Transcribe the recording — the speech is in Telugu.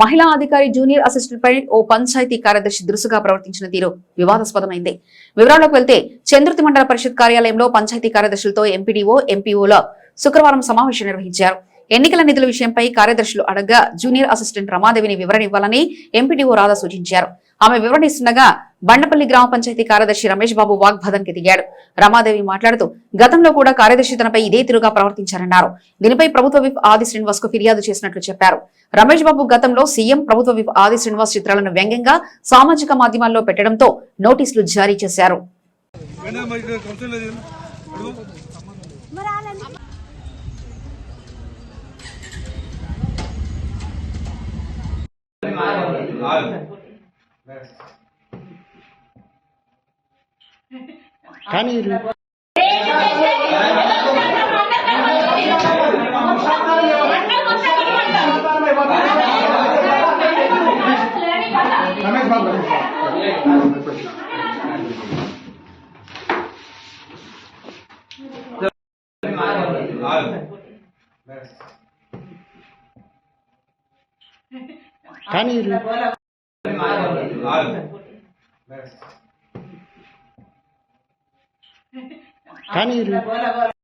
మహిళా అధికారి జూనియర్ అసిస్టెంట్ పై ఓ పంచాయతీ కార్యదర్శి దురుసుగా ప్రవర్తించిన తీరు వివాదాస్పదమైంది. వివరాల్లోకి వెళ్తే చంద్రుతి మండల పరిషత్ కార్యాలయంలో పంచాయతీ కార్యదర్శులతో ఎంపీడీఓ ఎంపీఓల శుక్రవారం సమావేశం నిర్వహించారు. ఎన్నికల నిధుల విషయంపై కార్యదర్శులు అడగ్గా జూనియర్ అసిస్టెంట్ రమాదేవిని వివరణ ఇవ్వాలని ఎంపీడీఓ రాధా సూచించారు. ఆమె వివరణ ఇస్తుండగా బండపల్లి గ్రామ పంచాయతీ కార్యదర్శి రమేష్ బాబు వాగ్వాదంకి దిగాడు. రమాదేవి మాట్లాడుతూ గతంలో కూడా కార్యదర్శి తనపై ఇదే తీరుగా ప్రవర్తించారన్నారు. దీనిపై ప్రభుత్వ విప్ ఆది శ్రీనివాస్కు ఫిర్యాదు చేసినట్లు చెప్పారు. రమేష్ బాబు గతంలో సీఎం ప్రభుత్వ విప్ ఆది శ్రీనివాస్ చిత్రాలను వ్యంగ్యంగా సామాజిక మాధ్యమాల్లో పెట్టడంతో నోటీసులు జారీ చేశారు. కానీ రమేష్ బాబు ఆగు. కానీ Hani.